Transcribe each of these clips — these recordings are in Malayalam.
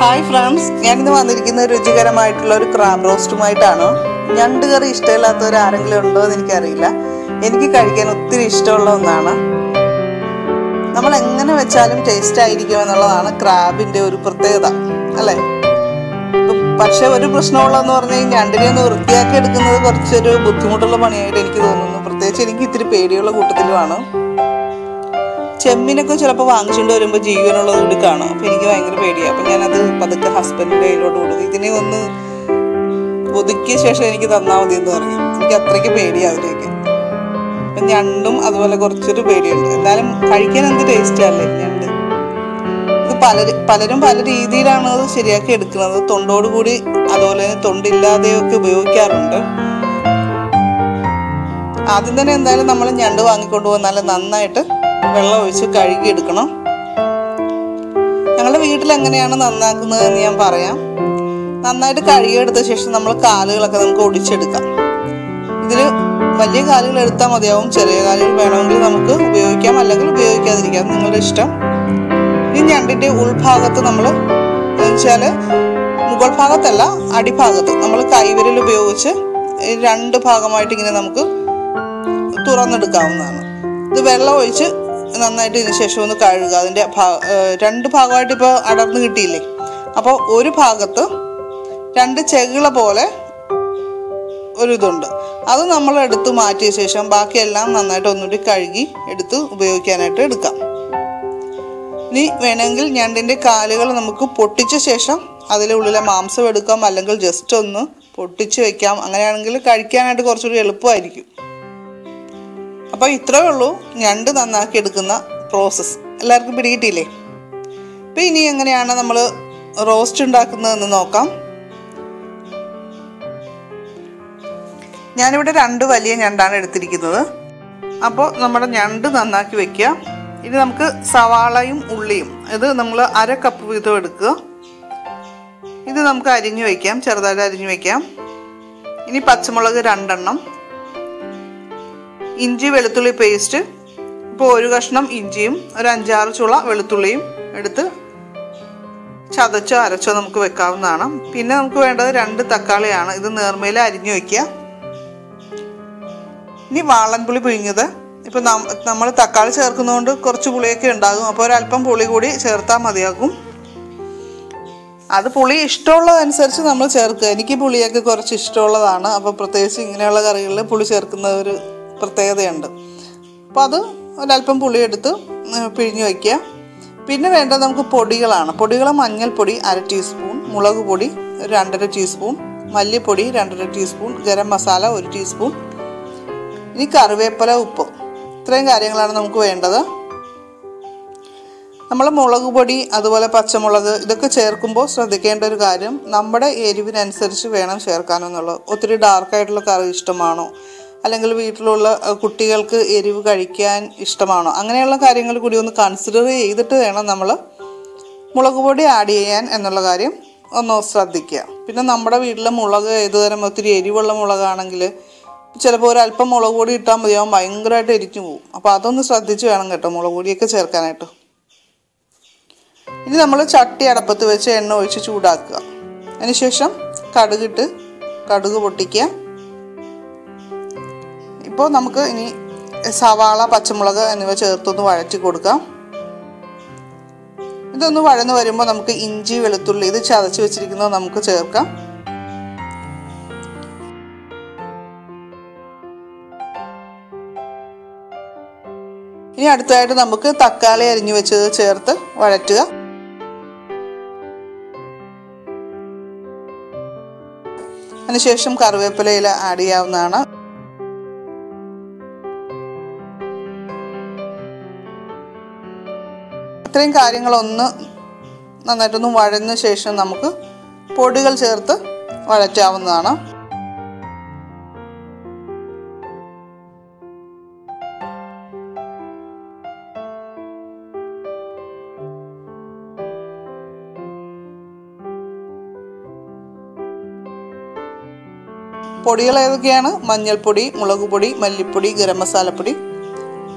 Hi friends. ഞാൻ ഞാനിന്ന് വന്നിരിക്കുന്ന രുചികരമായിട്ടുള്ള ഒരു ക്രാബ് റോസ്റ്റുമായിട്ടാണ്? ഞണ്ട് കറി ഇഷ്ടമില്ലാത്തവർ ആരെങ്കിലും ഉണ്ടോ എന്ന് എനിക്കറിയില്ല. എനിക്ക് കഴിക്കാൻ ഒത്തിരി ഇഷ്ടമുള്ള ഒന്നാണ്. നമ്മൾ എങ്ങനെ വെച്ചാലും ടേസ്റ്റ് ആയിരിക്കും എന്നുള്ളതാണ് ക്രാബിന്റെ ഒരു പ്രത്യേകത അല്ലേ? പക്ഷെ ഒരു പ്രശ്നമുള്ളതെന്ന് പറഞ്ഞാൽ ഈ ഞണ്ടിനെ ഒന്ന് വൃത്തിയാക്കി എടുക്കുന്നത് കുറച്ചൊരു ബുദ്ധിമുട്ടുള്ള പണിയായിട്ട് എനിക്ക് തോന്നുന്നു. പ്രത്യേകിച്ച് എനിക്ക് ഇത്തിരി പേടിയുള്ള കൂട്ടത്തിലുമാണ്. ചെമ്മിനൊക്കെ ചിലപ്പോൾ വാങ്ങിച്ചുകൊണ്ട് വരുമ്പോൾ ജീവനുള്ളത് കൂടി കാണും. അപ്പം എനിക്ക് ഭയങ്കര പേടിയാണ് അപ്പം ഞാനത് പതുക്കെ ഹസ്ബൻഡിന്റെ കയ്യിലോട്ട് കൊടുക്കും. ഇതിനെ ഒന്ന് ഒതുക്കിയ ശേഷം എനിക്ക് തന്നാൽ മതി എന്ന് പറഞ്ഞു എനിക്ക് അത്രയ്ക്ക് പേടിയാണ് അതിലേക്ക്. അപ്പം ഞണ്ടും അതുപോലെ കുറച്ചൊരു പേടിയുണ്ട്. എന്നാലും കഴിക്കാൻ എന്ത് ടേസ്റ്റാണല്ലേ ഞണ്ട്? ഇത് പല പലരും പല രീതിയിലാണ് അത് ശരിയാക്കി എടുക്കുന്നത്. തൊണ്ടോട് കൂടി അതുപോലെ തന്നെ തൊണ്ടില്ലാതെയൊക്കെ ഉപയോഗിക്കാറുണ്ട്. ആദ്യം തന്നെ എന്തായാലും നമ്മൾ ഞണ്ട് വാങ്ങിക്കൊണ്ട് വന്നാൽ നന്നായിട്ട് വെള്ളം ഒഴിച്ച് കഴുകിയെടുക്കണം. ഞങ്ങളുടെ വീട്ടിൽ എങ്ങനെയാണ് നന്നാക്കുന്നത് എന്ന് ഞാൻ പറയാം. നന്നായിട്ട് കഴുകിയെടുത്ത ശേഷം നമ്മൾ കാലുകളൊക്കെ നമുക്ക് ഒടിച്ചെടുക്കാം. ഇതിൽ വലിയ കാലുകൾ എടുത്താൽ മതിയാവും. ചെറിയ കാലുകൾ വേണമെങ്കിൽ നമുക്ക് ഉപയോഗിക്കാം. അല്ലെങ്കിൽ ഉപയോഗിക്കാതിരിക്കാം. നിങ്ങളുടെ ഇഷ്ടം. ഈ ഞണ്ടിന്റെ ഉൾഭാഗത്ത് നമ്മൾ വെച്ചാൽ മുകൾ ഭാഗത്തല്ല അടിഭാഗത്ത് നമ്മൾ കൈവിരൽ ഉപയോഗിച്ച് രണ്ട് ഭാഗമായിട്ട് ഇങ്ങനെ നമുക്ക് തുറന്നെടുക്കാവുന്നതാണ്. ഇത് വെള്ളം ഒഴിച്ച് നന്നായിട്ട് ഇതിന് ശേഷം ഒന്ന് കഴുകുക. അതിന്റെ രണ്ട് ഭാഗമായിട്ട് ഇപ്പോൾ അടർന്ന് കിട്ടിയില്ലേ? അപ്പോൾ ഒരു ഭാഗത്ത് രണ്ട് ചെകിള പോലെ ഒരു ഇതുണ്ട്. അത് നമ്മൾ എടുത്ത് മാറ്റിയ ശേഷം ബാക്കിയെല്ലാം നന്നായിട്ട് ഒന്നുകൂടി കഴുകി എടുത്ത് ഉപയോഗിക്കാനായിട്ട് എടുക്കാം. ഇനി വേണമെങ്കിൽ ഞണ്ടിന്റെ കാലുകൾ നമുക്ക് പൊട്ടിച്ച ശേഷം അതിലെ ഉള്ളിലെ മാംസം എടുക്കാം. അല്ലെങ്കിൽ ജസ്റ്റ് ഒന്ന് പൊട്ടിച്ച് വെക്കാം. അങ്ങനെയാണെങ്കിൽ കഴിക്കാനായിട്ട് കുറച്ചുകൂടി എളുപ്പമായിരിക്കും. അപ്പോൾ ഇത്രയേ ഉള്ളൂ ഞണ്ട് നന്നാക്കി എടുക്കുന്ന പ്രോസസ്സ് എല്ലാവർക്കും പിടികിട്ടിയില്ലേ? അപ്പോൾ ഇനി എങ്ങനെയാണ് നമ്മൾ റോസ്റ്റ് ഉണ്ടാക്കുന്നതെന്ന് നോക്കാം. ഞാനിവിടെ രണ്ട് വലിയ ഞണ്ടാണ് എടുത്തിരിക്കുന്നത്. അപ്പോൾ നമ്മുടെ ഞണ്ട് നന്നാക്കി വെക്കുക. ഇനി നമുക്ക് സവാളയും ഉള്ളിയും ഇത് നമ്മൾ അര കപ്പ് വീതം എടുക്കുക. ഇത് നമുക്ക് അരിഞ്ഞു വയ്ക്കാം ചെറുതായിട്ട് അരിഞ്ഞു വയ്ക്കാം ഇനി പച്ചമുളക് രണ്ടെണ്ണം. ഇഞ്ചി വെളുത്തുള്ളി പേസ്റ്റ് ഇപ്പോൾ ഒരു കഷ്ണം ഇഞ്ചിയും ഒരു അഞ്ചാറ് ചുള വെളുത്തുള്ളിയും എടുത്ത് ചതച്ചോ അരച്ചോ നമുക്ക് വെക്കാവുന്നതാണ്. പിന്നെ നമുക്ക് വേണ്ടത് രണ്ട് തക്കാളിയാണ്. ഇത് നേർമയിൽ അരിഞ്ഞു വയ്ക്കുക ഇനി വാളൻപുളി പിഴിഞ്ഞത് ഇപ്പം നമ്മൾ തക്കാളി ചേർക്കുന്നതുകൊണ്ട് കുറച്ച് പുളിയൊക്കെ ഉണ്ടാകും. അപ്പോൾ ഒരല്പം പുളി കൂടി ചേർത്താൽ മതിയാകും. അത് പുളി ഇഷ്ടമുള്ളതനുസരിച്ച് നമ്മൾ ചേർക്കുക. എനിക്ക് പുളിയൊക്കെ കുറച്ച് ഇഷ്ടമുള്ളതാണ്. അപ്പോൾ പ്രത്യേകിച്ച് ഇങ്ങനെയുള്ള കറികളിൽ പുളി ചേർക്കുന്ന ഒരു പ്രത്യേകതയുണ്ട്. അപ്പോൾ അത് ഒരല്പം പുളിയെടുത്ത് പിഴിഞ്ഞ് വയ്ക്കുക. പിന്നെ വേണ്ടത് നമുക്ക് പൊടികളാണ്. പൊടികൾ മഞ്ഞൾപ്പൊടി അര ടീസ്പൂൺ മുളക് പൊടി രണ്ടര ടീസ്പൂൺ മല്ലിപ്പൊടി രണ്ടര ടീസ്പൂൺ ഗരം മസാല ഒരു ടീസ്പൂൺ ഇനി കറിവേപ്പില ഉപ്പ്. ഇത്രയും കാര്യങ്ങളാണ് നമുക്ക് വേണ്ടത്. നമ്മൾ മുളക് പൊടി അതുപോലെ പച്ചമുളക് ഇതൊക്കെ ചേർക്കുമ്പോൾ ശ്രദ്ധിക്കേണ്ട ഒരു കാര്യം നമ്മുടെ എരിവിനനുസരിച്ച് വേണം ചേർക്കാനെന്നുള്ളത്. ഒത്തിരി ഡാർക്കായിട്ടുള്ള കറി ഇഷ്ടമാണോ? അല്ലെങ്കിൽ വീട്ടിലുള്ള കുട്ടികൾക്ക് എരിവ് കഴിക്കാൻ ഇഷ്ടമാണോ? അങ്ങനെയുള്ള കാര്യങ്ങൾ കൂടി ഒന്ന് കൺസിഡർ ചെയ്തിട്ട് വേണം നമ്മൾ മുളക് പൊടി ആഡ് ചെയ്യാൻ എന്നുള്ള കാര്യം ഒന്ന് ശ്രദ്ധിക്കുക. പിന്നെ നമ്മുടെ വീട്ടിലെ മുളക് ഏതുതരം ഒത്തിരി എരിവുള്ള മുളകാണെങ്കിൽ ചിലപ്പോൾ ഒരല്പം മുളക് പൊടി ഇട്ടാൽ മതിയാവും ഭയങ്കരമായിട്ട് എരിഞ്ഞു പോകും. അപ്പോൾ അതൊന്ന് ശ്രദ്ധിച്ച് വേണം കേട്ടോ മുളക് പൊടിയൊക്കെ ചേർക്കാനായിട്ട്. ഇനി നമ്മൾ ചട്ടി അടപ്പത്ത് വെച്ച് എണ്ണ ഒഴിച്ച് ചൂടാക്കുക. അതിനുശേഷം കടുകിട്ട് കടുക് പൊട്ടിക്കുക. ഇപ്പോൾ നമുക്ക് ഇനി സവാള പച്ചമുളക് എന്നിവ ചേർത്തൊന്ന് വഴറ്റി കൊടുക്കാം. ഇതൊന്ന് വഴന്ന് വരുമ്പോൾ നമുക്ക് ഇഞ്ചി വെളുത്തുള്ളി ഇത് ചതച്ച് വെച്ചിരിക്കുന്നത് നമുക്ക് ചേർക്കാം. ഇനി അടുത്തതായിട്ട് നമുക്ക് തക്കാളി അരിഞ്ഞു വെച്ചത് ചേർത്ത് വഴറ്റുക. അതിനുശേഷം കറിവേപ്പിലയില ആഡ് ചെയ്യാവുന്നതാണ്. ഇത്രയും കാര്യങ്ങളൊന്ന് നന്നായിട്ടൊന്ന് വഴഞ്ഞ ശേഷം നമുക്ക് പൊടികൾ ചേർത്ത് വഴറ്റാവുന്നതാണ്. പൊടികൾ ഏതൊക്കെയാണ്? മഞ്ഞൾപ്പൊടി മുളക് പൊടി മല്ലിപ്പൊടി ഗരം മസാലപ്പൊടി.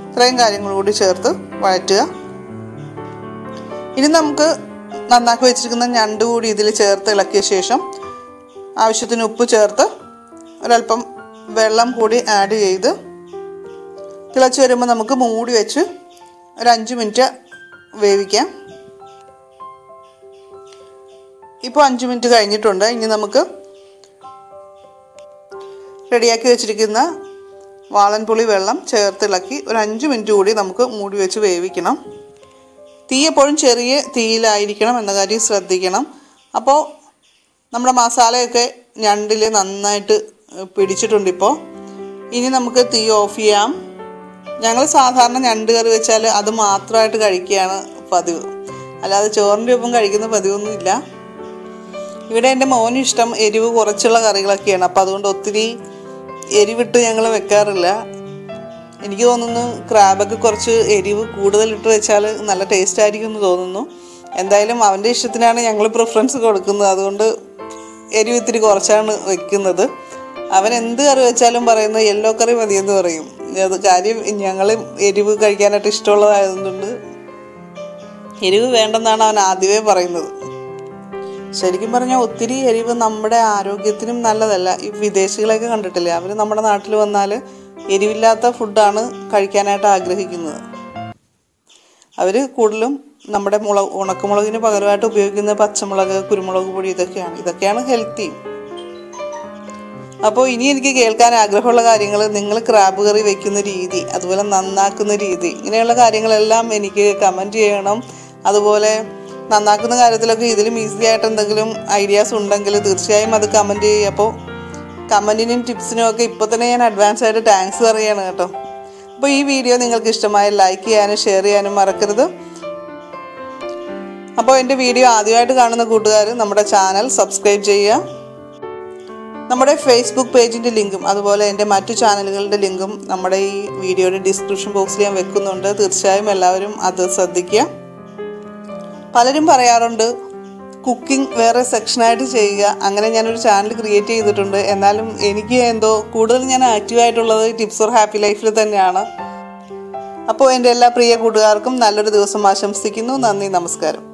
ഇത്രയും കാര്യങ്ങൾ കൂടി ചേർത്ത് വഴറ്റുക. ഇനി നമുക്ക് നന്നാക്കി വെച്ചിരിക്കുന്ന ഞണ്ട് കൂടി ഇതിൽ ചേർത്ത് ഇളക്കിയ ശേഷം ആവശ്യത്തിന് ഉപ്പ് ചേർത്ത് ഒരല്പം വെള്ളം കൂടി ആഡ് ചെയ്ത് തിളച്ച് വരുമ്പോൾ നമുക്ക് മൂടി വെച്ച് ഒരു അഞ്ച് മിനിറ്റ് വേവിക്കാം. ഇപ്പോൾ അഞ്ച് മിനിറ്റ് കഴിഞ്ഞിട്ടുണ്ട്. ഇനി നമുക്ക് റെഡിയാക്കി വെച്ചിരിക്കുന്ന വാളൻപുളി വെള്ളം ചേർത്തിളക്കി ഒരു അഞ്ച് മിനിറ്റ് കൂടി നമുക്ക് മൂടി വെച്ച് വേവിക്കണം. തീ എപ്പോഴും ചെറിയ തീയിലായിരിക്കണം എന്ന കാര്യം ശ്രദ്ധിക്കണം. അപ്പോൾ നമ്മുടെ മസാലയൊക്കെ ഞണ്ടിൽ നന്നായിട്ട് പിടിച്ചിട്ടുണ്ട് ഇപ്പോൾ ഇനി നമുക്ക് തീ ഓഫ് ചെയ്യാം. ഞങ്ങൾ സാധാരണ ഞണ്ട് കറി വെച്ചാൽ അത് മാത്രമായിട്ട് കഴിക്കുകയാണ് പതിവ്. അല്ലാതെ ചോറിന്റെ ഒപ്പം കഴിക്കുന്ന പതിവൊന്നുമില്ല. ഇവിടെ എന്റെ മോന് ഇഷ്ടം എരിവ് കുറച്ചുള്ള കറികളൊക്കെയാണ്. അപ്പോൾ അതുകൊണ്ട് ഒത്തിരി എരിവിട്ട് ഞങ്ങൾ വെക്കാറില്ല. എനിക്ക് തോന്നുന്നു ക്രാബൊക്കെ കുറച്ച് എരിവ് കൂടുതലിട്ട് വെച്ചാൽ നല്ല ടേസ്റ്റ് ആയിരിക്കും എന്ന് തോന്നുന്നു. എന്തായാലും അവന്റെ ഇഷ്ടത്തിനാണ് ഞങ്ങൾ പ്രിഫറൻസ് കൊടുക്കുന്നത്. അതുകൊണ്ട് എരിവ് ഇത്തിരി കുറച്ചാണ് വെക്കുന്നത്. അവൻ എന്ത് കറി വെച്ചാലും പറയുന്നത് യെല്ലോ കറി മതിയെന്ന് പറയും. അത് കാര്യം ഞങ്ങൾ എരിവ് കഴിക്കാനായിട്ട് ഇഷ്ടമുള്ളതായതുകൊണ്ട് എരിവ് വേണ്ടെന്നാണ് അവൻ ആദ്യമേ പറയുന്നത്. ശരിക്കും പറഞ്ഞാൽ ഒത്തിരി എരിവ് നമ്മുടെ ആരോഗ്യത്തിനും നല്ലതല്ല. ഈ വിദേശികളെയൊക്കെ കണ്ടിട്ടില്ലേ? അവർ നമ്മുടെ നാട്ടിൽ വന്നാൽ എരിവില്ലാത്ത ഫുഡാണ് കഴിക്കാനായിട്ട് ആഗ്രഹിക്കുന്നത്. അവർ കൂടുതലും നമ്മുടെ മുളക് ഉണക്കമുളകിന് പകരമായിട്ട് ഉപയോഗിക്കുന്ന പച്ചമുളക് കുരുമുളക് പൊടി ഇതൊക്കെയാണ്. ഇതൊക്കെയാണ് ഹെൽത്തി. അപ്പോൾ ഇനി എനിക്ക് കേൾക്കാൻ ആഗ്രഹമുള്ള കാര്യങ്ങൾ നിങ്ങൾ ക്രാബ് കറി വെക്കുന്ന രീതി അതുപോലെ നന്നാക്കുന്ന രീതി ഇങ്ങനെയുള്ള കാര്യങ്ങളെല്ലാം എനിക്ക് കമന്റ് ചെയ്യണം. അതുപോലെ നന്നാക്കുന്ന കാര്യത്തിലൊക്കെ ഇതിലും ഈസി ആയിട്ട് എന്തെങ്കിലും ഐഡിയാസ് ഉണ്ടെങ്കിൽ തീർച്ചയായും അത് കമന്റ് ചെയ്യുക അപ്പോൾ കമന്റിനും ടിപ്സിനും ഒക്കെ ഇപ്പോൾ തന്നെ ഞാൻ അഡ്വാൻസ് ആയിട്ട് താങ്ക്സ് പറയുകയാണ് കേട്ടോ. അപ്പോൾ ഈ വീഡിയോ നിങ്ങൾക്ക് ഇഷ്ടമായ ലൈക്ക് ചെയ്യാനും ഷെയർ ചെയ്യാനും മറക്കരുത്. അപ്പോൾ എന്റെ വീഡിയോ ആദ്യമായിട്ട് കാണുന്ന കൂട്ടുകാർ നമ്മുടെ ചാനൽ സബ്സ്ക്രൈബ് ചെയ്യുക. നമ്മുടെ ഫേസ്ബുക്ക് പേജിന്റെ ലിങ്കും അതുപോലെ എന്റെ മറ്റു ചാനലുകളുടെ ലിങ്കും നമ്മുടെ ഈ വീഡിയോയുടെ ഡിസ്ക്രിപ്ഷൻ ബോക്സിൽ ഞാൻ വെക്കുന്നുണ്ട്. തീർച്ചയായും എല്ലാവരും അത് ശ്രദ്ധിക്കുക. പലരും പറയാറുണ്ട് കുക്കിംഗ് വേറെ സെക്ഷനായിട്ട് ചെയ്യുക. അങ്ങനെ ഞാനൊരു ചാനൽ ക്രിയേറ്റ് ചെയ്തിട്ടുണ്ട്. എന്നാലും എനിക്ക് എന്തോ കൂടുതൽ ഞാൻ ആക്റ്റീവായിട്ടുള്ളത് ടിപ്സ് ഫോർ ഹാപ്പി ലൈഫിൽ തന്നെയാണ്. അപ്പോൾ എന്റെ എല്ലാ പ്രിയ കൂട്ടുകാർക്കും നല്ലൊരു ദിവസം ആശംസിക്കുന്നു. നന്ദി നമസ്കാരം.